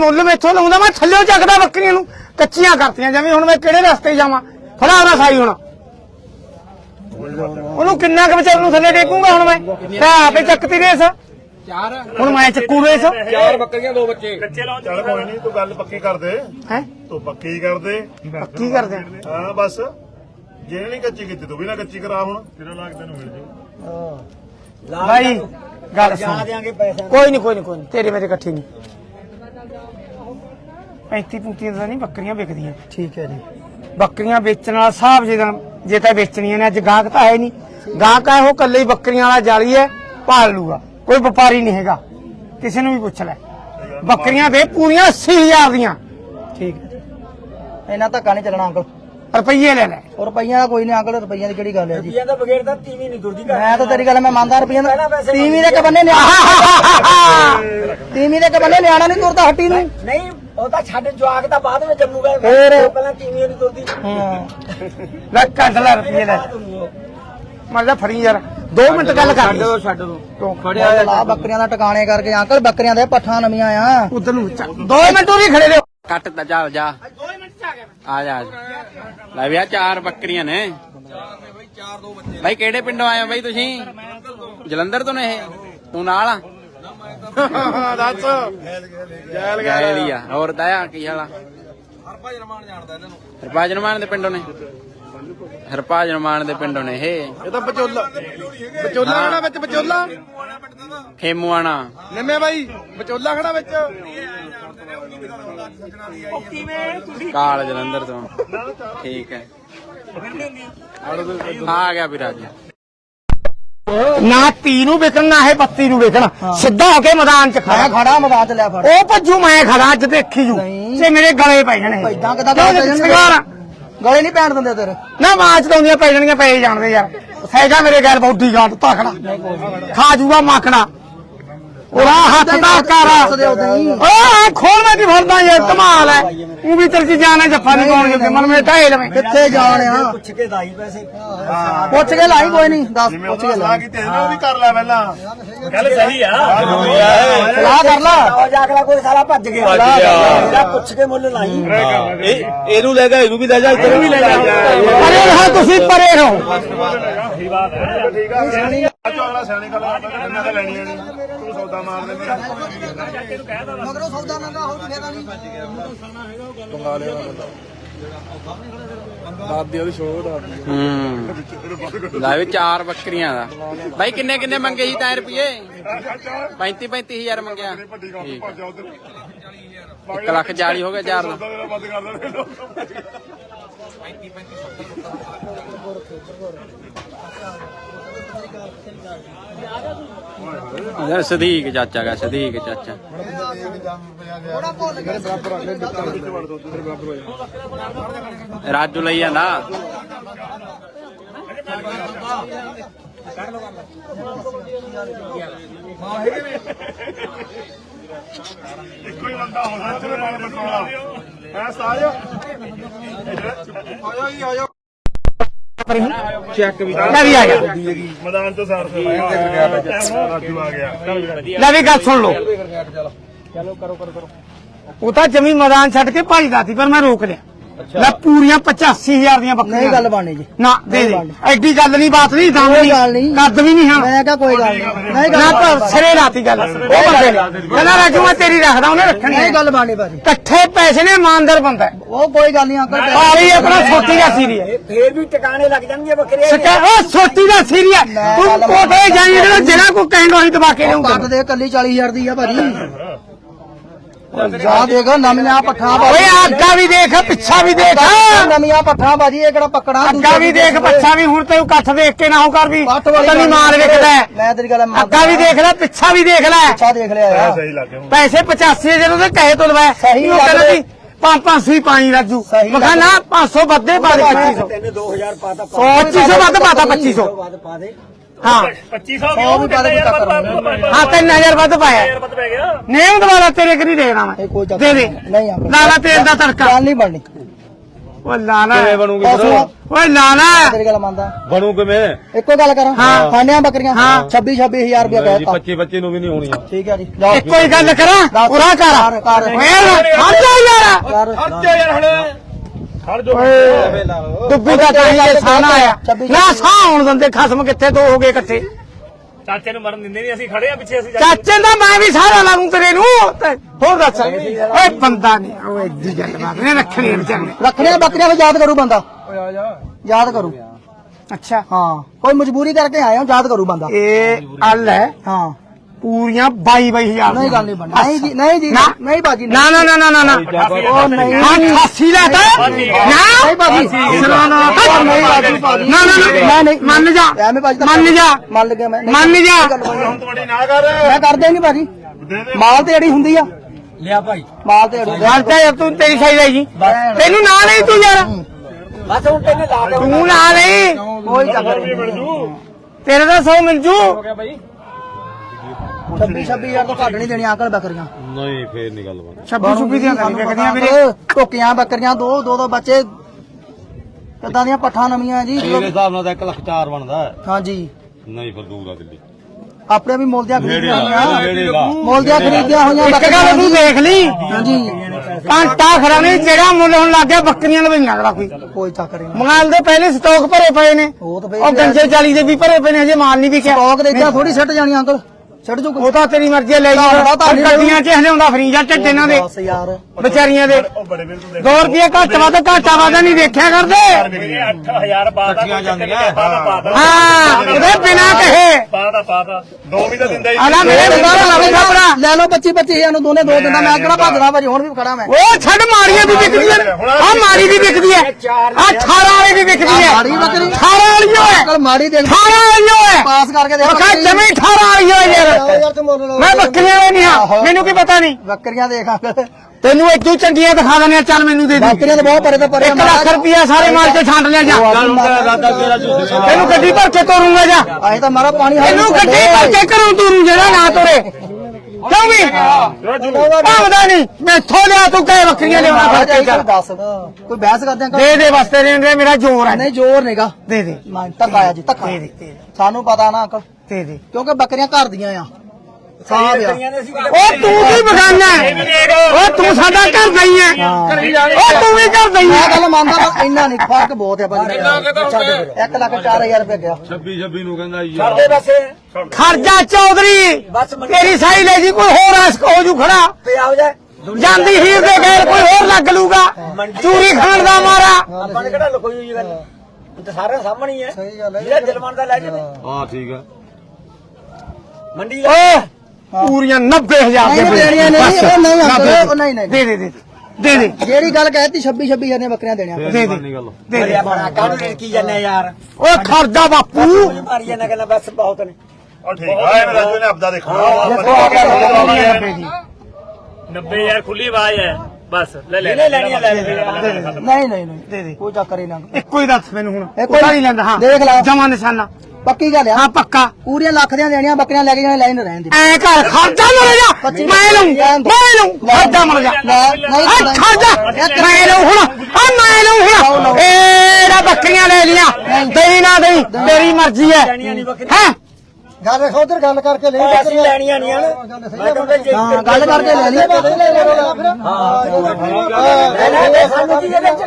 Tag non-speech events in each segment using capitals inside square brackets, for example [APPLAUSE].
ਮੁੱਲ ਮੈਥੋਂ ਲਾਉਂਦਾ ਮੈਂ ਥੱਲੇ ਚੱਕਦਾ ਬੱਕਰੀਆਂ ਨੂੰ। ਕੱਚੀਆਂ ਕਰਤੀਆਂ ਜਿਵੇਂ ਹੁਣ ਮੈਂ ਕਿਹੜੇ ਰਸਤੇ ਜਾਵਾਂ? ਫੜਾ ਨਾ ਸਾਈ ਹੁਣ। ਉਹਨੂੰ ਕਿੰਨਾ ਕੁ ਵਿਚਾਰ ਨੂੰ ਥੱਲੇ ਡੇਕੂਗਾ ਹੁਣ ਮੈਂ? ਤੇ ਆਪੇ ਚੱਕਤੀ ਰੇਸ। ਚਾਰ। ਹੁਣ ਮੈਂ ਚੱਕੂ ਰੇਸ। ਚਾਰ ਬੱਕਰੀਆਂ ਦੋ ਬੱਚੇ। ਚੱਲ ਕੋਈ ਨਹੀਂ ਤੂੰ ਗੱਲ ਪੱਕੀ ਕਰ ਦੇ। ਹੈ? ਤੂੰ ਪੱਕੀ ਕਰ ਦੇ। ਕੀ ਕਰਦੇ ਆ? ਹਾਂ ਬਸ। ਜੇ ਨਹੀਂ ਕੱਚੀ ਕੀਤੀ ਤੂੰ ਵੀ ਨਾ ਕੱਚੀ ਕਰਾ ਹੁਣ। ਤੇਰਾ ਲੱਖ ਤੈਨੂੰ ਮਿਲ ਜੂ। ਭਾਈ ਗੱਲ ਸੁਣ। ਕੋਈ ਨਹੀਂ ਕੋਈ ਨਹੀਂ ਕੋਈ ਨਹੀਂ। ਤੇਰੇ ਮੇਰੇ ਇਕੱਠੇ ਨਹੀਂ। 35 ਪੁੰਤੀਆਂ ਤਾਂ ਨਹੀਂ ਬੱਕਰੀਆਂ ਵਿਕਦੀਆਂ। ਠੀਕ ਹੈ ਜੀ। ਬੱਕਰੀਆਂ ਵੇਚਣ ਵਾਲਾ ਹਿਸਾਬ ਜੇ ਤਾਂ ਜੇ ਤਾਂ ਵੇਚਣੀਆਂ ਨੇ ਅੱਜ ਗਾਹਕ ਤਾਂ ਹੈ ਨਹੀਂ। ਗਾਹਕ ਹੈ ਉਹ ਕੱਲੇ ਹੀ ਬੱਕਰੀਆਂ ਵਾਲਾ ਜਾਲੀ ਹੈ ਭਾਲ ਲੂਗਾ। ਕੋਈ ਵਪਾਰੀ ਨਹੀਂ ਹੈਗਾ। ਕਿਸੇ ਨੂੰ ਵੀ ਪੁੱਛ ਲੈ। ਬੱਕਰੀਆਂ ਦੇ ਪੂਰੀਆਂ 80000 ਦੀਆਂ। ਠੀਕ ਹੈ ਜੀ। ਇਹਨਾਂ ਧੱਕਾ ਨਹੀਂ ਚੱਲਣਾ ਅੰਕਲ। ਰੁਪਈਏ ਲੈ ਲੈ। ਉਹ ਰੁਪਈਆਂ ਦਾ ਕੋਈ ਨਹੀਂ ਅੰਕਲ ਰੁਪਈਆਂ ਦੀ ਕਿਹੜੀ ਗੱਲ ਹੈ ਜੀ? ਰੁਪਈਆਂ ਦਾ ਬਗੈਰ ਤਾਂ ਤੀਵੀਂ ਨਹੀਂ ਦੁਰਦੀ ਮੈਂ ਤਾਂ ਤੇਰੀ ਗੱਲ ਮੈਂ ਮੰਨਦਾ ਰੁਪਈਆਂ ਦਾ। ਤੀਵੀਂ ਦੇ ਕਬੰਨੇ ਨਿਆਣਾ [LAUGHS] ਤੀਵੀਂ ਦੇ ਕਬੰਨੇ ਨਿਆਣਾ ਨਹੀਂ ਤੁਰਦਾ ਹੱਟੀ ਨੂੰ। ਨਹੀਂ ਉਹ ਤਾਂ ਛੱਡ ਜਵਾਕ ਤਾਂ ਬਾਅਦ ਵਿੱਚ ਜੰਮੂਗਾ ਫੇਰ? ਪਹਿਲਾਂ ਤੀਵੀਂ ਨਹੀਂ ਦੁਰਦੀ ਹਾਂ। ਲੈ ਕੱਢ ਲੈ ਰੁਪਈਏ ਲੈ। ਮੈਂ ਕਿਹਾ ਫੜੀ ਯਾਰ 2 ਮਿੰਟ ਗੱਲ ਕਰ। ਲਈ ਛੱਡ ਦੋ। ਤੂੰ ਲਾ ਬੱਕਰੀਆਂ ਦਾ ਟਿਕਾਣੇ ਕਰਕੇ ਅੰਕਲ ਬੱਕਰੀਆਂ ਦੇ ਪੱਠਾਂ ਨਵੀਆਂ ਆ। ਉਧਰ ਨੂੰ 2 ਮਿੰਟ ਉਰੀ ਖੜੇ ਰਹੋ। ਕੱਟ ਤਾ ਜਾ ਜਾ। ਆ ਜਾ ਆ ਜਾ। ਲੈ ਵੀ ਆ ਚਾਰ ਬੱਕਰੀਆਂ ਨੇ। ਬਾਈ ਕਿਹੜੇ ਪਿੰਡੋਂ ਆਏ ਹੋ ਬਾਈ ਤੁਸੀਂ? ਜਲੰਧਰ ਤੋਂ ਨੇ ਇਹ? ਤੂੰ ਨਾਲ ਆ? ਦੱਸ। ਗੈਲੀ ਆ। ਹੋਰ ਤਾਇਆ ਕੀ ਹਾਲ ਆ? ਹਰਪਾਜ ਰਮਾਨ ਜਾਣਦਾ ਇਹਨਾਂ ਨੂੰ। ਹਰਪਾਜ ਰਮਾਨ ਦੇ ਪਿੰਡੋਂ ਨੇ। ਹਰਪਾਜ ਰਮਾਨ ਦੇ ਪਿੰਡੋਂ ਨੇ ਇਹ। ਇਹ ਤਾਂ ਬਚੋਲਾ ਬਚੋਲਾ ਖੜਾ ਵਿੱਚ ਬਚੋਲਾ ਖੇਮੂਆਣਾ। ਨਿੰਮੇ ਬਾਈ ਬਚੋਲਾ ਖੜਾ ਵਿੱਚ। ਕਾਲ ਜਲੰਧਰ ਤੋਂ। ਠੀਕ ਹੈ। ਆ ਗਿਆ ਵੀਰਾ ਜੀ ਨਾ 30 ਨੂੰ ਵਿਕਣ ਨਾ ਹੈ 32 ਨੂੰ ਵਿਕਣ ਸਿੱਧਾ ਹੋ ਕੇ ਮੈਦਾਨ ਚ ਮੈਂ ਖੜਾ ਖੜਾ ਮਗਾ ਚ ਲੈ ਫੜ। ਉਹ ਭੱਜੂ ਮੈਂ ਖੜਾ ਅੱਜ ਦੇਖੀ ਜੂ। ਤੇ ਮੇਰੇ ਗਲੇ ਪੈ ਜਾਣੇ। ਏਦਾਂ ਕਿੱਦਾਂ ਗਲੇ ਨਹੀਂ ਪੈਣ ਦਿੰਦੇ ਤੇਰੇ। ਨਾ ਮਾਚ ਤਾਉਂਦੀਆਂ ਪੈ ਜਾਣੀਆਂ ਪੈ ਜਾਣਦੇ ਯਾਰ। ਸੈਗਾ ਮੇਰੇ ਗੈਰ ਬੌਡੀ ਗਾਂਡ ਤਾਖੜਾ ਖਾ ਜੂਗਾ ਮਾਖਣਾ। ਉਹਦਾ ਹੱਥ ਦਾ ਕਰ। ਓਏ ਖੋਲ ਮੈਂ ਕੀ ਫੜਦਾ ਯਾਰ ਕਮਾਲ ਹੈ ਉਹ ਵੀ ਤੇਰੀ ਜਾਣੇ ਜੱਫਾ ਨਹੀਂ ਪਾਉਣ ਜੋਗੇ ਮਨ ਮੇ ਢਾਏ ਲਵੇਂ। ਕਿੱਥੇ ਜਾਣ ਆ? ਪੁੱਛ ਕੇ ਦਾਈ ਪੈਸੇ ਪੁੱਛ ਕੇ ਲਾਈ ਕੋਈ ਨਹੀਂ ਦੱਸ ਪੁੱਛ ਕੇ ਲਾਈ। ਕੀਤੀ ਉਹ ਵੀ ਕਰ ਲੈ ਪਹਿਲਾਂ। ਸਲਾਹ ਕਰ ਲਾ। ਆ ਜਾ ਅਗਲਾ ਕੋਈ ਸਾਲਾ ਭੱਜ ਗਿਆ। ਇਹਦਾ ਪੁੱਛ ਕੇ ਮੁੱਲ ਲਾਈ। ਇਹਨੂੰ ਲੈ ਜਾ ਇਹਨੂੰ ਵੀ ਲੈ ਜਾ ਇੱਧਰ ਵੀ ਲੈ ਜਾ। ਪਰੇ ਰਹੋ ਤੁਸੀਂ ਪਰੇ ਰਹੋ। ਠੀਕ ਆ। ਸਿਆਣੀ ਅੱਜ ਅਗਲਾ ਸਿਆਣੀ ਗੱਲ ਕਰਦਾ ਕਿ ਇਹਨਾਂ ਦਾ ਲੈਣੀਆਂ ਨਹੀਂ ਤੂੰ ਸੌਦਾ ਮਾਰ ਦੇ ਮੇਰਾ ਮਗਰੋਂ ਸੌਦਾ ਮੰਗਾ ਹੋ ਫੇਰਾ ਨਹੀਂ ਹੂੰ। ਲੈ ਵੀ ਚਾਰ ਬੱਕਰੀਆਂ ਦਾ। ਬਾਈ ਕਿੰਨੇ ਕਿੰਨੇ ਮੰਗੇ ਸੀ ਤੈਂ ਰੁਪਏ 35 35000 ਮੰਗਿਆ। 1 ਲੱਖ 40 ਹੋ ਗਿਆ ਚਾਰ ਦੇ। ਯਾਰ ਸਦੀਕ ਚਾਚਾ ਗਾ ਸਦੀਕ ਚਾਚਾ। ਰਾਜੂ ਲਈ ਜਾਂਦਾ। ਇੱਕੋ ਹੀ ਬੰਦਾ ਹੋਣਾ ਤੇਰੇ ਨਾਲ ਬਟੋਲਾ ਹੈ ਚੈੱਕ ਵੀ ਲੈ ਵੀ ਆ ਗਿਆ। ਮੈਦਾਨ ਤੋਂ ਸਾਰ ਸੇ ਆ ਗਿਆ। ਲੈ ਵੀ ਗੱਲ ਸੁਣ ਲਓ। ਉਹ ਤਾਂ ਜਮੀ ਮੈਦਾਨ ਛੱਡ ਕੇ ਭੱਜਦਾ ਸੀ ਪਰ ਮੈਂ ਰੋਕ ਲਿਆ। ਲੈ ਪੂਰੀਆਂ 85000 ਦੀਆਂ ਬੱਕਰੀਆਂ। ਨਹੀਂ ਗੱਲ ਬਾਣੀ ਜੀ। ਨਾ ਦੇ ਦੇ। ਐਡੀ ਗੱਲ ਨਹੀਂ ਬਾਤ ਨਹੀਂ ਦਮ ਕੋਈ ਨਹੀਂ। ਗੱਲ ਨਹੀਂ। ਕੱਦ ਵੀ ਨਹੀਂ ਹਾਂ। ਮੈਂ ਕਿਹਾ ਕੋਈ ਗੱਲ ਨਹੀਂ। ਨਹੀਂ ਨਾ ਗੱਲ ਪਰ ਸਿਰੇ ਲਾਤੀ ਗੱਲ। ਉਹ ਬੰਦੇ ਨੇ। ਕਹਿੰਦਾ ਰਾਜੂ ਮੈਂ ਤੇਰੀ ਰੱਖਦਾ ਉਹਨੇ ਰੱਖਣੀ ਨਹੀਂ। ਗੱਲ ਬਾਣੀ ਭਾਜੀ। ਇਕੱਠੇ ਪੈਸੇ ਨੇ ਇਮਾਨਦਾਰ ਬੰਦਾ। ਉਹ ਕੋਈ ਗੱਲ ਨਹੀਂ ਅੰਕਲ ਪਾਲੀ ਆਪਣਾ ਸੋਟੀ ਦਾ ਸੀਰੀ ਹੈ। ਫੇਰ ਵੀ ਟਿਕਾਣੇ ਲੱਗ ਜਾਣਗੇ ਬੱਕਰੇ ਸੱਚਾ ਉਹ ਸੋਟੀ ਦਾ ਸੀਰੀ ਹੈ। ਤੂੰ ਕੋਟੇ ਜਾਈ ਜਿਹੜਾ ਜਿਹੜਾ ਕੋ ਕਹਿਣ ਵਾਲੀ ਦਬਾ ਕੇ ਕੱਟ ਲਿਆਉਂਦਾ ਦੇ ਕੱਲੀ 40000 ਦੀ ਆ ਭਾਜੀ। ਜਾ ਦੇਖ ਨਵੀਆਂ ਪੱਠਾਂ ਓਏ ਅੱਗਾ ਵੀ ਦੇਖ ਪਿੱਛਾ ਵੀ ਦੇਖ। ਨਵੀਆਂ ਪੱਠਾਂ ਭਾਜੀ ਇਹ ਕਿਹੜਾ ਪਕੜਾ ਅੱਗਾ ਵੀ ਦੇਖ ਪੱਛਾ ਵੀ ਹੁਣ ਤੇ ਇਕੱਠ ਦੇਖ ਕੇ ਨਾ ਹੋ ਕਰ ਵੀ ਪਤਾ ਨਹੀਂ। ਮਾਲ ਵਿਕਦਾ। ਮੈਂ ਤੇਰੀ ਗੱਲ ਮੰਨਦਾ। ਅੱਗਾ ਵੀ ਦੇਖ ਲੈ ਪਿੱਛਾ ਵੀ ਦੇਖ ਲੈ। ਅੱਛਾ ਦੇਖ ਲਿਆ ਯਾਰ। ਸਹੀ ਲੱਗੇ ਹੁਣ। ਪੈਸੇ 85 ਜਦੋਂ ਤੇ ਕਹੇ ਤੋਂ ਲਵਾਇਆ ਸਹੀ ਲੱਗ ਸੀ 500 ਹੀ ਪਾਈ ਰਾਜੂ। ਸਹੀ ਮੈਂ ਕਿਹਾ ਨਾ 500 ਵੱਧੇ ਪਾ ਦੇ 2500 ਤੈਨੂੰ 2000 ਪਾਤਾ 2500 ਵੱਧ ਪਾਤਾ 2500 ਵੱਧ ਪਾ ਦੇ। ਹਾਂ। 2500 ਉਹ ਵੀ ਪਾ ਦੇ ਵੀ ਟੱਕਰ ਹਾਂ 3000 ਵੱਧ ਪਾਇਆ। ਪਤ ਪੈ ਗਿਆ ਨੇਮ ਦੁਬਾਰਾ ਤੇਰੇ ਕਰੀ ਦੇਣਾ ਮੈਂ। ਇਹ ਕੋਈ ਚੱਕਰ ਦੇ ਦੇ। ਨਹੀਂ। ਅੰਕਲ। ਲਾਲਾ ਤੇਲ ਦਾ ਤੜਕਾ। ਗੱਲ ਨਹੀਂ ਬਣਨੀ। ਓ ਲਾਣਾ ਕਿਵੇਂ ਬਣੂਗੀ ਉਹ ਓਏ ਲਾਣਾ ਤੇਰੀ ਗੱਲ ਮੰਨਦਾ। ਬਣੂ ਕਿਵੇਂ? ਇੱਕੋ ਗੱਲ ਕਰਾਂ। ਹਾਂ। ਖਾਣਿਆਂ ਬੱਕਰੀਆਂ। ਹਾਂ। 26 26000 ਰੁਪਇਆ ਜੀ ਕਹਿਤਾ। 25 25 ਨੂੰ ਵੀ ਨਹੀਂ ਹੋਣੀਆਂ। ਠੀਕ ਹੈ ਜੀ। ਜਾਓ ਇੱਕੋ ਹੀ ਗੱਲ ਕਰਾਂ। ਉਰਾ ਕਰ। ਕਰ, ਕਰ। ਓਏ ਹਟ ਜਾ ਯਾਰ ਕਰ ਖੜ ਜੋ ਓਏ ਡੁੱਬੀ ਦਾ ਤਾਂ ਇਹ ਸਾਨਾ ਆਇਆ। ਛੱਬੀ ਨਾ ਸਾਹ ਆਉਣ ਦਿੰਦੇ ਖਸਮ ਕਿੱਥੇ ਦੋ ਹੋ ਗਏ ਇਕੱਠੇ। ਚਾਚੇ ਨੂੰ ਮਰਨ ਦਿੰਦੇ ਨਹੀਂ ਅਸੀਂ ਖੜੇ ਆ ਪਿੱਛੇ ਅਸੀਂ ਚਾਚੇ ਦਾ ਮੈਂ ਵੀ ਸਾਰਾ ਲਾਗੂ ਤੇਰੇ ਨੂੰ। ਹੋਰ ਦੱਸ। ਓਏ ਬੰਦਾ ਨਹੀਂ ਓਏ ਦੀ ਗੱਲ ਬਾਤ ਨੇ ਰੱਖਣੀ ਵਿਚਾਰੇ ਰੱਖਣੀਆਂ ਬੱਕਰੀਆਂ ਫਿਰ ਯਾਦ ਕਰੂ ਬੰਦਾ। ਯਾਦ ਕਰੂ। ਅੱਛਾ। ਹਾਂ ਕੋਈ ਮਜਬੂਰੀ ਕਰਕੇ ਆਇਆ ਯਾਦ ਕਰੂ ਬੰਦਾ। ਇਹ ਅੱਲ ਹੈ। ਹਾਂ। ਪੂਰੀਆਂ 22 22000 ਨਹੀਂ ਗੱਲ ਨਹੀਂ ਬਣਨੀ ਨਹੀਂ ਜੀ ਨਹੀਂ ਜੀ ਨਾ। ਨਹੀਂ ਬਾਜੀ ਨਾ ਨਾ ਨਾ ਨਾ ਨਾ। ਨਾ ਉਹ ਨਹੀਂ। ਹਾਂ 88 ਲੈ ਤਾ। ਨਾ। ਨਹੀਂ ਬਾਜੀ। ਨਾ ਨਾ ਨਹੀਂ ਬਾਜੀ ਬਾਜੀ। ਨਾ ਨਾ ਨਾ। ਨਹੀਂ ਮੰਨ ਜਾ। ਐਵੇਂ ਬਾਜੀ ਤਾਂ- ਮੰਨ ਜਾ। ਮੰਨ ਗਿਆ ਮੈਂ। ਨਹੀਂ- ਮੰਨ ਜਾ ਹੁਣ ਤੁਹਾਡੀ ਨਾ ਕਰ। ਮੈਂ ਕਰਦੇ ਨਹੀਂ ਬਾਜੀ। ਮਾਲ ਤੇ ਅੜੀ ਹੁੰਦੀ ਆ। ਲਿਆ ਭਾਈ। ਮਾਲ ਤੇ ਗੱਲ ਤਾਂ ਯਾਰ ਤੂੰ ਤੇਰੀ ਸਹੀ ਰਹੀ ਜੀ। ਤੈਨੂੰ ਨਾ ਨਹੀਂ ਤੂੰ ਯਾਰ। ਬਸ ਹੁਣ ਤੈਨੂੰ ਲਾ ਦੇ ਤੂੰ ਨਾ ਨਹੀਂ ਕੋਈ ਚੱਕਰ ਨਹੀਂ। ਤੇਰੇ ਦਾ 100 ਮਿਲ ਜੂ। 26 26000 ਤੋਂ ਘੱਟ ਨਹੀਂ ਦੇਣੀ ਅੰਕਲ ਬੱਕਰੀਆਂ। ਨਹੀਂ ਫੇਰ ਨਹੀਂ ਗੱਲ ਬਣਦੀ। 26 26 ਦੀਆਂ ਕਰੀ ਵੇਖਦੀਆਂ ਵੀਰੇ ਟੋਕੀਆਂ ਬੱਕਰੀਆਂ ਦੋ ਦੋ ਦੋ ਬੱਚੇ। ਕਿੱਦਾਂ ਦੀਆਂ ਪੱਠਾਂ ਨਵੀਆਂ ਜੀ? ਮੇਰੇ ਹਿਸਾਬ ਨਾਲ ਤਾਂ 1 ਲੱਖ 4 ਬਣਦਾ ਹੈ। ਹਾਂਜੀ। ਨਹੀਂ ਫਿਰ ਦੂਰ ਆ ਦਿੱਲੀ। ਆਪਣੇ ਵੀ ਮੁੱਲ ਦੀਆਂ ਖਰੀਦੀਆਂ ਹੋਈਆਂ। ਮੁੱਲ ਦੀਆਂ ਖਰੀਦੀਆਂ ਹੋਈਆਂ ਇੱਕ ਗੱਲ ਤੂੰ ਦੇਖ ਲਈ। ਹਾਂਜੀ। ਘੰਟਾ ਖੜਾ ਨਹੀਂ ਜਿਹੜਾ ਮੁੱਲ ਹੁਣ ਲੱਗ ਗਿਆ ਬੱਕਰੀਆਂ ਲਵਈਆਂ ਅਗਲਾ ਕੋਈ। ਕੋਈ ਚੱਕਰ ਨਹੀਂ। ਮੰਗਾਲ ਦੇ ਪਹਿਲੇ ਸਟਾਕ ਭਰੇ ਪਏ ਨੇ। ਉਹ ਤਾਂ ਬਈ ਉਹ ਗੰਜੇ ਜਾਲੀ ਦੇ ਵੀ ਭਰੇ ਪਏ ਨੇ ਹਜੇ ਮਾਲ ਨਹੀਂ ਵਿਕਿਆ। ਸਟਾਕ ਦੇ ਥੋੜੀ ਸਿੱਟ ਜਾਣੀ ਅੰਕਲ ਸਿੱਟ ਜੂ ਉਹ ਤਾਂ ਤੇਰੀ ਮਰਜ਼ੀ ਹੈ, ਲੈ ਜੀ ਤੁਹਾਡਾ ਤਾਂ ਨਹੀਂ ਗੱਡੀਆਂ 'ਚ ਹਲਿਆਉਂਦਾ ਫਰੀਜਾ ਢਿੱਡ ਇਹਨਾਂ ਦੇ। ਬਸ ਯਾਰ। ਵਿਚਾਰੀਆਂ ਦੇ। ਉਹ ਬੜੇ ਵੀਰ ਤੂੰ ਦੇਖ 2 ਰੁਪਏ ਘੱਟ ਵੱਧ ਘਾਟਾ ਵਾਧਾ ਨਹੀਂ ਦੇਖਿਆ ਕਰਦੇ। 8000 ਪਾਦਾ ਇਕੱਠੀਆਂ ਜਾਂਦੀਆਂ। ਪਾਦਾ ਪਾਦਾ ਹਾਂ ਉਹਦੇ ਬਿਨਾ ਕਹੇ। ਪਾਦਾ ਪਾਦਾ ਦੋ ਵੀ ਤਾਂ ਦਿੰਦਾ ਹੀ ਆਲਾ ਮੇਰੇ ਬੰਦਾ ਲਾਵੇ ਖਬਰਾ ਲੈ ਲਓ 25 25000 ਨੂੰ ਦੋਨੇ ਦੋ ਦਿੰਦਾ। ਮੈਂ ਕਿਹੜਾ ਭੱਜਦਾ ਭਾਜੀ ਹੁਣ ਵੀ ਖੜਾ ਮੈਂ। ਉਹ ਛੱਡ ਮਾਰੀਆਂ ਵੀ ਵਿਕਦੀਆਂ ਆ ਮਾਰੀ ਵੀ ਵਿਕਦੀ ਹੈ। ਆ। 18 ਵਾਲੀ ਵੀ ਵਿਕਦੀ ਹੈ। ਮਾੜੀ ਬੱਕਰੀ 18 ਵਾਲੀ ਅੰਕਲ ਮਾੜੀ ਦੇਖ 18 ਵਾਲੀ ਓਏ। ਪਾਸ ਕਰਕੇ ਦੇਖ ਕਹ ਜਮੀ 18 ਵਾਲੀ ਓਏ ਯਾਰ। ਤੂੰ ਮੈਂ ਬੱਕਰੀਆਂ ਨਹੀਂ ਹਾਂ ਮੈਨੂੰ ਕੀ ਪਤਾ ਨਹੀਂ। ਬੱਕਰੀਆਂ ਦੇਖ ਤੈਨੂੰ ਇਦੋਂ ਚੰਗੀਆਂ ਦਿਖਾ ਦਨੇ ਆ ਚੱਲ ਮੈਨੂੰ ਦੇ ਦੇ। ਬੱਕਰੀਆਂ ਤਾਂ ਬਹੁਤ ਪਰੇ ਤੋਂ ਪਰੇ 1 ਲੱਖ ਰੁਪਇਆ ਸਾਰੇ ਮਾਲ ਚ ਛਾਂਟ ਲਿਆ ਜਾ। ਤੈਨੂੰ ਗੱਡੀ ਭਰ ਕੇ ਤੋਰੂੰਗਾ ਜਾ। ਅਸੀਂ ਤਾਂ ਮਾਰਾ ਪਾਣੀ ਤੈਨੂੰ ਗੱਡੀ ਭਰ ਕੇ ਕਰੂੰ ਤੂੰ ਜਿਹੜਾ ਨਾ ਤੋਰੇ। ਕਿਉਂ ਵੀ? ਭਾਵਦਾ ਨਹੀਂ ਮੈਥੋਂ ਲਿਆ ਤੂੰ ਕਹੇ ਬੱਕਰੀਆਂ ਲਿਆਉਣਾ ਫੜ ਕੇ ਦੱਸ ਕੋਈ ਬਹਿਸ ਕਰਦੇ ਅੰਕਲ ਦੇ ਦੇ ਬਸ ਤੇਰੇ ਨੇ ਮੇਰਾ ਜ਼ੋਰ ਹੈ। ਨਹੀਂ ਜ਼ੋਰ ਨਹੀਂਗਾ ਦੇ ਦੇ। ਮੈਂ ਧੱਕਾ ਜੀ ਧੱਕਾ। ਦੇ ਦੇ, ਸਾਨੂੰ ਪਤਾ ਨਾ ਅੰਕਲ। ਦੇ ਦੇ। ਕਿਉਂਕਿ ਬੱਕਰੀਆਂ ਘਰ ਦੀਆਂ ਆ। ਆ। ਉਹ ਤੂੰ ਕੀ ਬਗਾਨਾ ਹੈ? ਉਹ ਤੂੰ ਸਾਡਾ ਘਰ ਨਹੀਂ ਹੈ। ਉਹ ਤੂੰ ਵੀ ਘਰ ਨਹੀਂ ਮੈਂ ਹੈ ਗੱਲ ਮੰਨਦਾ ਪਰ ਇੰਨਾ ਨਹੀਂ ਫ਼ਰਕ ਬਹੁਤ ਹੈ ਭਾਜੀ। 1 ਲੱਖ 4000 ਰੁਪਏ ਗਿਆ। 26 26 ਨੂੰ ਕਹਿੰਦਾ ਦੇ ਯਾਰ ਬਸ। ਖਰਜਾ ਚੌਧਰੀ ਤੇਰੀ ਸਾਈ ਲੈ ਜੀ ਕੋਈ ਹੋਰ ਆਸਕ ਹੋ ਜੂ ਖੜਾ। ਤੇ ਆਓ ਜਾ। ਜਾਂਦੀ ਹੀਰ ਦੇ ਗੈਰ ਕੋਈ ਹੋਰ ਲੱਗ ਲੂਗਾ। ਚੂਰੀ ਖਾਣ ਦਾ ਮਾਰਾ। ਆਪਾਂ ਨੇ ਕਿਹੜਾ ਲੁਕੋਈ ਹੋਈ ਗੱਲ? ਇਹ ਤਾਂ ਸਾਰਿਆਂ ਸਾਹਮਣੇ ਹੀ ਹੈ। ਸਹੀ ਗੱਲ ਹੈ। ਜਿਹੜਾ ਦਿਲ ਮੰਨਦਾ ਲੈ ਜਾਵੇ। ਹਾਂ ਠੀਕ ਹੈ। ਮੰਡੀ ਓ ਪੂਰੀਆਂ 90000 ਦੇ ਨਹੀਂ ਦੇਣੀਆਂ ਨਹੀਂ ਉਹ ਨਹੀਂ ਅੰਕਲ ਉਹ ਨਹੀਂ ਨਹੀਂ ਦੇ ਦੇ ਦੇ ਦੇ ਦੇ ਜਿਹੜੀ ਗੱਲ ਕਹਿਤੀ 26 26000 ਦੀਆਂ ਬੱਕਰੀਆਂ ਦੇਣੀਆਂ। ਦੇ ਨਹੀਂ ਦੇ। ਦੇ। ਦੇ ਬਣਾ ਕਾਹਨੂੰ ਰੇਕੀ ਜਾਂਦੇ ਯਾਰ? ਓਏ ਖਰਜਾ ਬਾਪੂ। ਤੂੰ ਮਾਰੀ ਜਾਂਦਾ ਕਹਿੰਦਾ ਬਸ ਬਹੁਤ ਨੇ। ਉਹ ਠੀਕ ਆ ਇਹ ਰਾਜੂ ਨੇ ਆਪਦਾ ਦੇਖਣਾ 90 ਯਾਰ ਖੁੱਲੀ ਆਵਾਜ਼ ਹੈ। ਬਸ ਲੈ ਲੈ। ਇਹਨੇ ਲੈਣੀਆਂ ਲੈ ਲੈ। ਨਹੀਂ ਨਹੀਂ ਨਹੀਂ। ਦੇ ਦੇ। ਕੋਈ ਚੱਕਰ ਹੀ ਨਾ। ਇੱਕੋ ਹੀ ਦੱਸ ਮੈਨੂੰ ਹੁਣ। ਉਹਦਾ ਨਹੀਂ ਲੈਂਦਾ ਹਾਂ। ਦੇਖ ਲਾ। ਜਮਾ ਨਿਸ਼ਾਨਾ। ਪੱਕੀ ਗੱਲ ਆ ਹਾਂ ਪੱਕਾ ਪੂਰੀਆਂ ਲੱਖ ਦੀਆਂ ਦੇਣੀਆਂ ਬੱਕਰੀਆਂ ਲੈ ਕੇ ਜਾਣੇ ਲਾਈਨ ਰਹਿਣ ਦੇ ਐ ਕਰ ਖਰਚਾ ਮਰ ਜਾ ਮੈਂ ਲਊਂ ਮੈਂ ਲਊਂ ਖਰਚਾ ਮਰ ਜਾ ਨਹੀਂ ਖਰਚਾ ਮੈਂ ਲਊਂ ਹੁਣ ਆ ਮੈਂ ਲਊਂ ਹੁਣ ਏੜਾ ਬੱਕਰੀਆਂ ਲੈ ਲੀਆਂ ਦੇਈ ਨਾ ਦੇਈ ਤੇਰੀ ਮਰਜ਼ੀ ਹੈ ਹੈ ਗੱਲ ਉਧਰ ਗੱਲ ਕਰਕੇ ਲੈ ਅਸੀਂ ਲੈਣੀਆਂ ਨਹੀਂ ਹਨ ਮੈਂ ਕਹਿੰਦਾ ਜੇ ਹਾਂ ਗੱਲ ਕਰਕੇ ਲੈ ਲਈ ਲੈ ਸਾਨੂੰ ਕੀ ਇਹਦੇ ਚ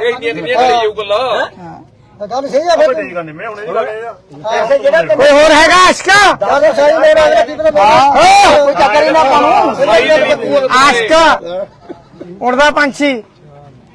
ਗੱਲ ਸਹੀ ਆ ਠੀਕ ਆ ਨਿੰਮੇ ਹੁਣੇ ਦੀ ਗੱਲ ਇਹ ਆ। ਪੈਸੇ ਜਿਹੜਾ ਤੈਨੂੰ ਕੋਈ ਹੋਰ ਹੈਗਾ ਆਸ਼ਕਾ? ਗੱਲ ਸਹੀ ਲੈ ਰਿਹਾ ਕੀ ਪਤਾ ਕੋਈ ਚੱਕਰ ਹੀ ਨਾ ਪਾਣੂ ਆਸ਼ਕ ਉੜਦਾ ਪੰਛੀ।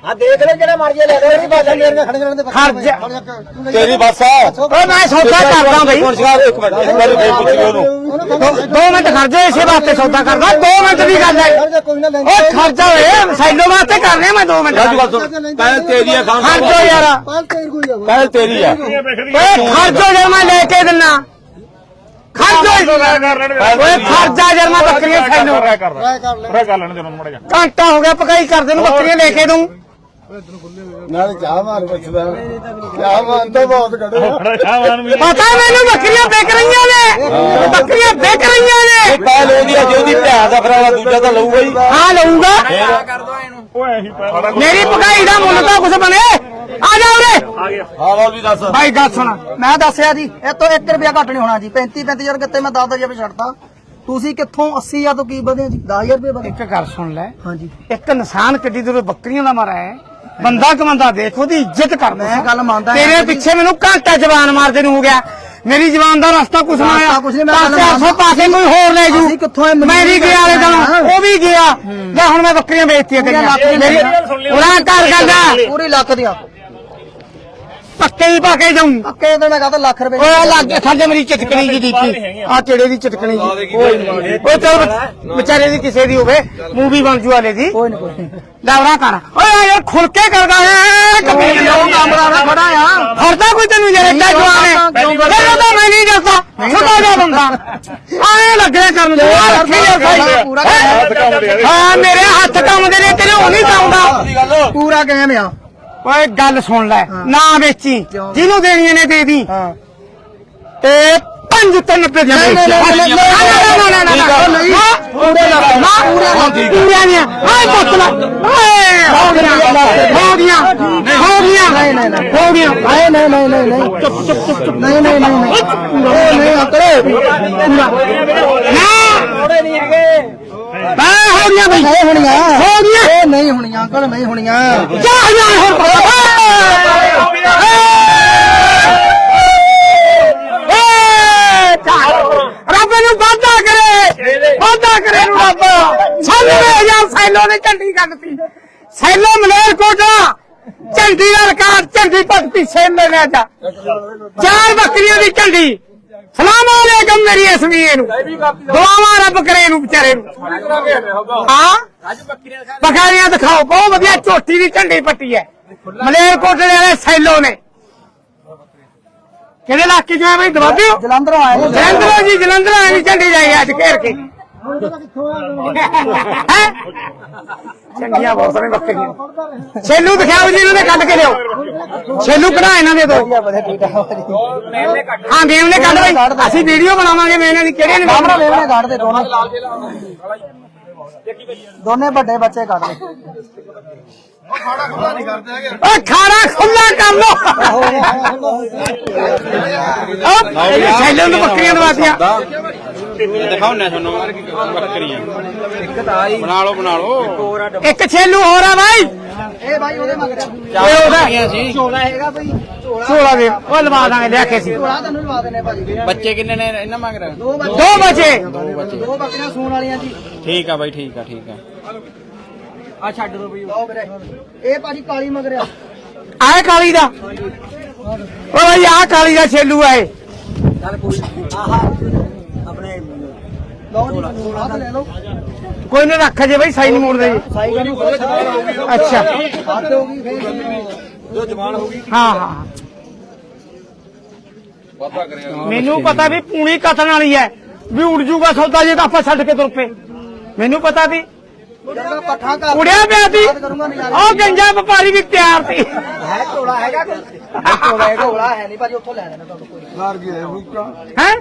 ਆ ਦੇਖ ਲੈ ਜਿਹੜਾ ਮਰਜ਼ੀ ਲੈ ਲੈ। ਨਹੀਂ ਬਾਜਾ ਮੇਰੀਆਂ ਖੜੇ ਰਹਿਣ ਦੇ ਖਰਚਾ ਤੇਰੀ ਬੱਸ ਆ। ਓਏ ਮੈਂ ਸੌਦਾ ਕਰਦਾ ਬਈ। ਹੁਣ ਸ਼ਿਕਾਰ ਇੱਕ ਮਿੰਟ ਇੱਕ ਵਾਰੀ ਫੇਰ ਪੁੱਛ ਲਿਓ ਉਹਨੂੰ ਦੋ- ਦੋ ਮਿੰਟ ਖਰਚੋ ਇਸੇ ਵਾਸਤੇ ਸੌਦਾ ਕਰਦਾ। ਦੋ ਮਿੰਟ ਦੀ ਗੱਲ ਹੈ। ਕੋਈ ਨਾ ਓ ਖਰਚਾ ਓਏ ਸੈਲੋ ਵਾਸਤੇ ਕਰ ਰਿਹਾ ਮੈਂ ਦੋ ਮਿੰਟ ਰਾਜੂ ਗੱਲ ਸੁਣ ਪਹਿਲ ਤੇਰੀ ਆ ਖਾਨ ਖਰਚੋ ਯਾਰ। ਪਾਲ ਤੇਰ ਕੋਈ ਆ ਪਹਿਲ ਤੇਰੀ ਆ। ਓਏ ਖਰਚੋ ਜੇ ਮੈਂ ਲੈ ਕੇ ਦਿੰਨਾ। ਖਰਚੋ ਓਏ ਖਰਚਾ ਜੇ ਮੈਂ ਬੱਕਰੀਆਂ ਸੈਲੋ ਕਰ ਕਰ ਲੈਣ ਦੇ ਉਹਨੂੰ ਮੜਾ ਜਾ ਘੰਟਾ ਹੋ ਗਿਆ ਪਕਾਈ ਕਰਦੇ ਨੂੰ ਬੱਕਰੀਆਂ ਲੈ ਕੇ ਦੂੰ ਨਾਲ ਚਾਹ ਮਾਰ ਪੁੱਛਦਾ। ਚਾਹ ਮਾਰ ਤਾਂ ਬਹੁਤ ਘੜੇ ਪਤਾ ਮੈਨੂੰ ਬੱਕਰੀਆਂ ਵਿਕ ਰਹੀਆਂ ਨੇ। ਬੱਕਰੀਆਂ ਵਿਕ ਰਹੀਆਂ ਨੇ। ਪਹਿਲ ਉਹਦੀ ਆ ਜੇ ਉਹਦੀ ਭੈਣ ਦਾ ਫਿਰ ਅਗਲਾ ਦੂਜਾ ਤਾਂ ਲਊਗਾ ਹੀ। ਹਾਂ ਲਊਂਗਾ। ਮੇਰੀ ਪਕਾਈ ਦਾ ਮੁੱਲ ਤਾਂ ਕੁਛ ਬਣੇ। ਆ ਜਾ ਉਰੇ। ਆ ਗਿਆ। ਹਾਂ ਬਾਬੂ ਜੀ ਦੱਸ। ਭਾਈ ਗੱਲ ਸੁਣ। ਮੈਂ ਦੱਸਿਆ ਜੀ ਇਹ ਤੋਂ 1 ਰੁਪਿਆ ਘੱਟ ਨਹੀਂ ਹੋਣਾ ਜੀ। 35 35000 ਕਿਤੇ ਮੈਂ 10000 ਰੁਪਏ ਛੱਡਤਾ। ਤੁਸੀਂ ਕਿੱਥੋਂ 80000 ਤੋਂ ਕੀ ਵਧੇ ਜੀ? 10000 ਰੁਪਏ ਵਧੇ। ਇੱਕ ਗੱਲ ਸੁਣ ਲੈ। ਹਾਂਜੀ। ਇੱਕ ਇਨਸਾਨ ਕਿੱਡੀ ਦੂਰ ਬੱਕਰੀਆਂ ਦਾ ਮਾਰਾ ਹੈ। ਬੰਦਾ ਕਮੰਦਾ ਦੇਖ ਉਹਦੀ ਇੱਜ਼ਤ ਕਰ ਮੈਂ ਗੱਲ ਮੰਨਦਾ ਤੇਰੇ। ਪਿੱਛੇ ਮੈਨੂੰ ਘੰਟਾ ਜਵਾਨ ਮਾਰਦੇ ਨੂੰ ਹੋ ਗਿਆ। ਮੇਰੀ ਜਵਾਨ ਦਾ ਰਸਤਾ ਕੁਛ ਨਾ ਆਇਆ। ਕੁਛ ਨਹੀਂ, ਮੈਂ ਗੱਲ ਪਾਸੇ ਆਸੇ। ਪਾਸੇ ਕੋਈ ਹੋਰ ਲੈ ਜੂ। ਮੈਂ ਵੀ ਗਿਆ ਵਾਲੇ। ਦਿਨ। ਉਹ ਵੀ ਗਿਆ। ਲੈ ਹੁਣ ਮੈਂ ਬੱਕਰੀਆਂ ਵੇਚਤੀਆਂ ਦੀਆਂ ਮੇਰੀ। ਉਹਨਾਂ ਘਰ ਗੱਲ ਪੂਰੀ ਲੱਖ ਦੀਆਂ ਪੱਕੇ ਹੀ ਪਾ ਕੇ ਜਾਊਂ। ਪੱਕੇ ਤੇ ਮੈਂ ਕਹਤਾ ਲੱਖ ਰੁਪਏ ਓਏ ਲੱਗ ਸਾਡੇ ਮੇਰੀ ਚਟਕਣੀ ਜੀ ਦੀਪੀ ਆ। ਚਿੜੇ ਦੀ ਚਟਕਣੀ ਜੀ ਓਏ ਚਲ ਵਿਚਾਰੇ ਦੀ ਕਿਸੇ ਦੀ ਹੋਵੇ ਮੂਵੀ ਬਣ ਜੂ ਵਾਲੇ ਦੀ। ਕੋਈ ਨਹੀਂ ਕੋਈ ਕਰ। ਓਏ ਯਾਰ ਖੁੱਲ ਕੇ ਕਰਦਾ ਹੈ। ਕਬੀਰ ਉਹ ਕਮਰਾ ਨਾ ਖੜਾ ਆ। ਹਰਦਾ ਕੋਈ ਤੈਨੂੰ ਜਿਹੜੇ ਇੱਡਾ ਜਵਾਨ ਹੈ ਤਾਂ ਮੈਂ ਨਹੀਂ ਦੱਸਦਾ। ਛੋਟਾ ਜਿਹਾ ਬੰਦਾ। ਆਏ ਲੱਗੇ ਕਰਨ ਨੂੰ। ਆ ਰੱਖੀ ਆ ਸਾਈ। ਪੂਰਾ ਹਾਂ ਮੇਰੇ ਹੱਥ ਕੰਮਦੇ ਨੇ ਤੇਰੇ ਉਹ ਨਹੀਂ ਚਾਉਂਦਾ ਪੂਰਾ ਕਿਵੇਂ ਆ? ਓਏ ਗੱਲ ਸੁਣ ਲੈ ਨਾ ਵੇਚੀ? ਜਿਹਨੂੰ ਦੇਣੀਆਂ ਨੇ ਦੇ ਦੀ ਹਾਂ ਤੇ ਪੰਜ ਤਿੰਨ ਰੁਪਏ ਦੀਆਂ ਨਹੀਂ, ਨਹੀਂ, ਨਹੀਂ, ਨਹੀਂ, ਨਹੀਂ, ਨਾ ਨਾ ਨਾ ਨਹੀਂ। ਪੂਰੇ ਦਾ ਨਾ ਪੂਰੇ ਦਾ ਪੂਰੇ ਦੀਆਂ ਆਏ ਪੁੱਤ ਲੈ ਓਏ ਹੋ ਗਿਆ ਹੋ ਗਿਆ ਹੋ ਗਿਆ ਨਹੀਂ, ਨਹੀਂ, ਨਹੀਂ। ਹੋ ਗਿਆ ਨਹੀਂ ਨਹੀਂ ਨਹੀਂ ਨਹੀਂ ਨਹੀਂ ਚੁੱਪ ਚੁੱਪ ਚੁੱਪ ਨਹੀਂ ਨਹੀਂ ਨਹੀਂ ਨਹੀਂ ਨਹੀਂ ਅੰਕਲ ਪੂਰਾ ਨਾ ਬਾ ਹੋ ਗਿਆ ਬਈ। ਨਹੀਂ ਹੋਣੀਆਂ। ਹੋ ਗਿਆ ਇਹ ਨਹੀਂ ਹੋਣੀਆਂ ਅੰਕਲ ਨਹੀਂ ਹੋਣੀਆਂ। ਜਾ ਜਾ। ਹੋਰ ਰੱਬ ਨੂੰ ਵਾਦਾ ਕਰੇ। ਵਾਦਾ ਕਰੇ ਨੂੰ ਰੱਬ। ਸਾਨੂੰ ਹਜ਼ਾਰ ਸੈਲੋ ਨੇ ਝੰਡੀ ਕੱਢਤੀ ਸੈਲੋ ਮਲੇਰ ਕੋਟਾ ਝੰਡੀ ਦਾ ਰਿਕਾਰਡ ਝੰਡੀ ਭਗਤੀ ਸੈਲੋ ਨੇ ਅੱਜ। ਚਾਰ ਬੱਕਰੀਆਂ ਦੀ ਝੰਡੀ। ਸਲਾਮ ਅਲੈਕਮ ਮੇਰੀ ਅਸਮੀਏ ਨੂੰ। ਦੁਆਵਾਂ ਰੱਬ ਕਰੇ ਇਹਨੂੰ ਵਿਚਾਰੇ ਨੂੰ। ਹਾਂ? ਬੱਕਰੀਆਂ ਦਿਖਾਓ ਬਹੁਤ ਵਧੀਆ ਝੋਟੀ ਦੀ ਝੰਡੀ ਪੱਟੀ ਹੈ। ਮਲੇਰ ਕੋਟੇ ਵਾਲੇ ਸੈਲੋ ਨੇ। ਕਿਹੜੇ ਇਲਾਕੇ ਚੋਂ ਆ ਬਈ? ਦਵਾਬਿਓ ਜਲੰਧਰੋਂ ਆਏ ਨੇ। ਜਲੰਧਰੋਂ ਜੀ ਜਲੰਧਰੋਂ ਆਏ ਨੀ ਝੰਡੀ ਜਾਈ ਅੱਜ ਘੇਰ ਕੇ? ਚੰਗੀਆਂ ਬਹੁਤ ਨੇ ਬੱਕਰੀਆਂ। ਛੇਲੂ ਦਿਖਾਓ ਜੀ ਇਹਨਾਂ ਦੇ ਕੱਢ ਕੇ ਲਿਓ ਛੇਲੂ ਕਢਾ ਇਹਨਾਂ ਦੇ ਦੋ। ਹਾਂ ਮੇਮ ਨੇ ਕੱਢ ਬਈ ਅਸੀਂ ਵੀਡੀਓ ਬਣਾਵਾਂਗੇ ਮੇਮ ਦੀ ਕਿਹੜੇ ਨੇ ਸਾਹਮਣੇ ਵੇਵਨੇ ਕੱਢ ਦੇ ਦੋਨੇ। ਦੋਨੇ ਵੱਡੇ ਬੱਚੇ ਕੱਢ ਦੇ ਓ ਖਾਣਾ ਖੁੱਲਾ ਕਰ ਲੋ ਉਹ ਛੇਲੂ ਨੂੰ ਬੱਕਰੀਆਂ ਦਵਾਤੀਆਂ। ਦਿਖਾਉਣਾ ਤੁਹਾਨੂੰ ਬੱਕਰੀਆਂ ਬਣਾ ਲਓ ਬਣਾ ਲਓ। ਇੱਕ ਛੇਲੂ ਹੋਰ ਆ ਬਾਈ। ਇਹ ਭਾਈ ਉਹਦੇ ਮੰਗ ਰਿਹਾ ਓਏ ਉਹਦਾ ਸੀ। ਝੋਲਾ ਹੈਗਾ ਭਾਈ ਝੋਲਾ ਝੋਲਾ ਦੇ ਉਹ ਲਵਾ ਦਾਂਗੇ ਲਿਆ ਕੇ ਸੀ ਝੋਲਾ ਤੁਹਾਨੂੰ ਲਵਾ ਦੇਣੇ ਭਾਜੀ। ਬੱਚੇ ਕਿੰਨੇ ਨੇ ਇਹਨਾਂ ਮੰਗ ਰਹੇ ਦੋ ਬੱਚੇ। ਦੋ ਬਚੇ। ਦੋ ਬੱਕਰੀਆਂ ਸੂਣ ਵਾਲੀਆਂ ਜੀ। ਠੀਕ ਆ ਬਾਈ ਠੀਕ ਆ ਠੀਕ ਆ। ਆ ਛੱਡ ਦੋ ਬਈ। ਲਓ ਵੀਰੇ। ਇਹ ਭਾਜੀ ਕਾਲੀ ਮਗਰ ਆ। ਆਏ ਕਾਲੀ ਦਾ। ਓ ਬਈ ਆ ਕਾਲੀ ਦਾ ਛੇਲੂ ਆਏ ਚੱਲ ਕੋਈ ਆਹਾ। ਲਓ ਜੀ ਹੱਥ ਲੈ ਲਓ। ਕੋਈ ਨਾ ਰੱਖ ਜੇ ਬਈ ਸਾਈ ਨਹੀਂ ਮੋੜਦੇ ਜੀ। ਸਾਈਕਲ ਨੂੰ ਕੋਈ ਹੱਥ ਅੱਛਾ। ਹੋ ਗਈ ਫੇਰ ਹਾਂ ਹਾਂ ਮੈਨੂੰ ਪਤਾ ਵੀ ਪੂਣੀ ਕਤਨ ਵਾਲੀ ਹੈ ਵੀ ਉੜ ਜੂਗਾ ਸੌਦਾ ਜੇ ਤਾਂ ਆਪਾਂ ਛੱਡ ਕੇ ਤੁਰ ਪਏ। ਮੈਨੂੰ ਪਤਾ ਸੀ ਜਦੋਂ ਪੱਠਾ ਕਰ ਉੜਿਆ ਪਿਆ ਸੀ। ਉਹ ਗੰਜਾ ਵਪਾਰੀ ਵੀ ਤਿਆਰ ਸੀ। ਹੈ ਝੋਲਾ ਹੈਗਾ ਕੋਈ? ਝੋਲਾ ਹੈਗਾ ਝੋਲਾ ਹੈ ਨਹੀਂ ਭਾਜੀ ਉੱਥੋਂ ਲੈ ਲੈਣਾ ਤੁਹਾਨੂੰ ਕੋਈ। ਹੈ?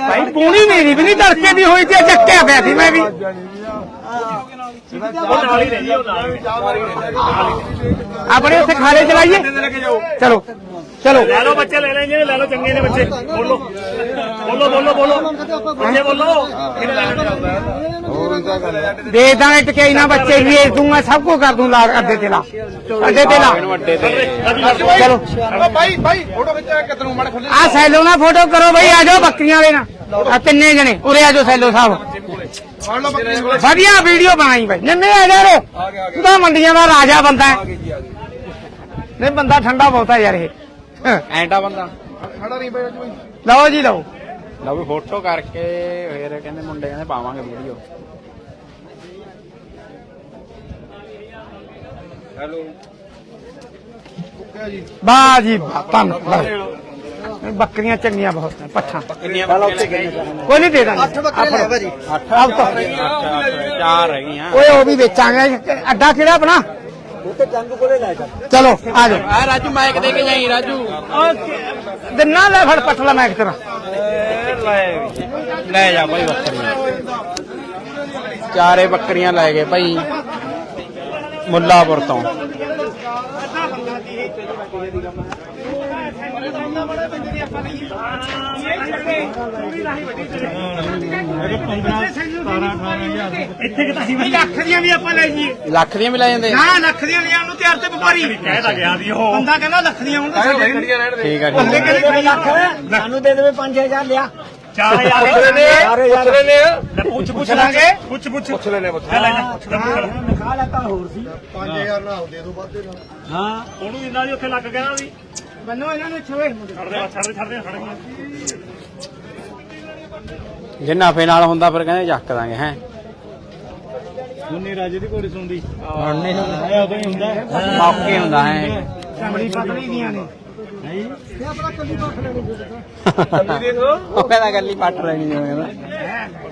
ਭਾਈ ਪੂਣੀ ਮੇਰੀ ਵੀ ਨਹੀਂ ਤੜਕੇ ਦੀ ਹੋਈ ਤੇ ਚੱਕਿਆ ਪਿਆ ਸੀ ਮੈਂ ਵੀ। ਆਪਣੇ ਉੱਥੇ ਖਾਲੇ ਚਲਾਈਏ? ਚਲੋ ਚਲੋ। ਲੈ ਲਓ ਬੱਚੇ ਲੈ ਲੈਂਗੇ ਲੈ ਲਓ ਚੰਗੇ ਨੇ ਬੱਚੇ। ਬੋਲੋ ਬੋਲੋ ਬੋਲੋ ਬੋਲੋ। ਬੱਚੇ ਬੋਲੋ। ਕਿਹਨੇ ਲੈ ਲੈਣੇ ਦੇ ਦਾਂਗੇ ਟਕੇ ਨਾ ਬੱਚੇ ਵੀ ਇਹ ਦੂੰਗਾ ਸਭ ਕੁਝ ਕਰ ਦੂੰ ਲਾ ਅੱਡੇ ਤੇ ਲਾ। ਅੱਡੇ ਤੇ ਲਾ। ਚਲੋ। ਭਾਈ ਭਾਈ ਫੋਟੋ ਖਿੱਚਿਆ ਕਿਤਨੋਂ ਮੜ ਖੁੱਲੇ ਆ ਸੈਲੋ ਨਾਲ ਫੋਟੋ ਕਰੋ ਬਈ ਆ ਜਾਓ ਬੱਕਰੀਆਂ ਵਾਲੇ ਨਾਲ। ਆ ਤਿੰਨੇ ਜਣੇ ਉਰੇ ਆ ਜਾਓ ਸੈਲੋ ਸਾਹਿਬ। ਵਧੀਆ ਵੀਡੀਓ ਬਣਾਈ ਬਾਈ। ਨੰਨੇ ਆ ਜਾ ਰੇ। ਤੂੰ ਤਾਂ ਮੰਡੀਆਂ ਦਾ ਰਾਜਾ ਬੰਦਾ ਹੈ। ਨਹੀਂ ਬੰਦਾ ਠੰਡਾ ਬਹੁਤ ਹੈ ਯਾਰ ਇਹ। ਐਂਟਾ ਬੰਦਾ। ਖੜਾ ਨਹੀਂ ਬਈ ਭਾਈ ਲਓ ਜੀ ਲਓ। ਲਓ ਵੀ ਫੋਟੋ ਕਰਕੇ ਫੇਰ ਕਹਿੰਦੇ ਮੁੰਡੇ ਕਹਿੰਦੇ ਪਾਵਾਂਗੇ ਵੀਡੀਓ ਵਾਹ ਜੀ ਵਾਹ ਧੰਨਵਾਦ। ਬੱਕਰੀਆਂ ਚੰਗੀਆਂ ਬਹੁਤ ਨੇ ਪੱਠਾਂ। ਬੱਕਰੀਆਂ ਕੋਈ ਨਹੀਂ ਦੇ ਦਾਂਗੇ। ਅੱਠ ਬੱਕਰੇ ਲੈ ਭਾਜੀ। ਅੱਠ ਆਪ ਤਾਂ ਅੱਛਾ ਚਾਰ ਹੈਗੀਆਂ ਓਏ ਉਹ ਵੀ ਵੇਚਾਂਗੇ। ਅੱਡਾ ਕਿਹੜਾ ਆਪਣਾ? ਉੱਤੇ ਜੰਗ ਕੋਲੇ ਲੈ ਜਾ। ਚਲੋ ਆ ਆ ਰਾਜੂ ਮਾਈਕ ਦੇ ਕੇ ਜਾਈ ਰਾਜੂ। ਦਿਨਾਂ ਲੈ ਫੜ ਪਟਲਾ ਮੈਂ ਤੇਰਾ। ਲੈ ਜਾ ਭਾਈ ਬੱਕਰੀਆਂ। ਚਾਰੇ ਬੱਕਰੀਆਂ ਲੈ ਗਏ ਭਾਈ। ਮੁੱਲਾਪੁਰ ਤੋਂ। ਇੱਥੇ ਕਿਤਾ ਸੀ ਲੱਖ ਦੀਆਂ ਵੀ ਆਪਾਂ ਲੈ ਜੀਏ ਲੱਖ ਦੀਆਂ ਵੀ ਲੈ ਜਾਂਦੇ ਨਾ ਲੱਖ ਦੀਆਂ ਲਿਆਉਣ ਨੂੰ ਤਿਆਰ ਤੇ ਵਪਾਰੀ। ਕਹਿਦਾ ਗਿਆ ਸੀ। ਉਹ ਬੰਦਾ ਕਹਿੰਦਾ ਲੱਖ ਦੀਆਂ ਹੁਣ ਤਾਂ ਸਾਡੇ ਠੀਕ ਆ ਬੰਦੇ ਠੀਕ ਆ। ਕਹਿੰਦੇ ਲੱਖ ਸਾਨੂੰ ਦੇ ਦੇਵੇ 5000 ਲਿਆ। 4000 4000 ਲੈ ਪੁੱਛ ਪੁੱਛ ਲਾਂਗੇ। ਪੁੱਛ ਪੁੱਛ। ਪੁੱਛ ਲੈਣੇ ਪੁੱਛ ਲੈ ਲੈ ਪੁੱਛ ਲੈ ਖਾ ਲੈਤਾ ਹੋਰ ਸੀ। 5000 ਨਾਲ ਦੇ ਦੋ ਵੱਧੇ ਨਾਲ। ਹਾਂ ਉਹਨੂੰ ਜਿੰਨਾ ਦੀ ਉੱਥੇ ਲੱਗ ਗਿਆ ਨਾ ਵੀ ਬੰਨੋ ਇਹਨਾਂ ਨੂੰ ਛੋਏ ਛੱਡ ਦੇ ਛੱਡ ਦੇ ਛੱਡ ਦੇ ਛੱਡ ਦੇ। ਜੇ ਨਾਫੇ ਨਾਲ ਹੁੰਦਾ ਫਿਰ ਕਹਿੰਦੇ ਚੱਕ ਦਾਂਗੇ ਹੈ। ਮੁੰਨੇ ਰਾਜੇ ਦੀ ਘੋੜੀ ਸੁਣਦੀ। ਮੌਕੇ ਹੁੰਦਾ ਹੈ। ਚਮੜੀ ਪਤਲੀ ਦੀਆਂ ਨੇ। ਉਹ ਕਹਿੰਦਾ ਗੱਲੀ ਪੱਟ ਲੈਣੀ ਜਿਵੇਂ ਕਹਿੰਦਾ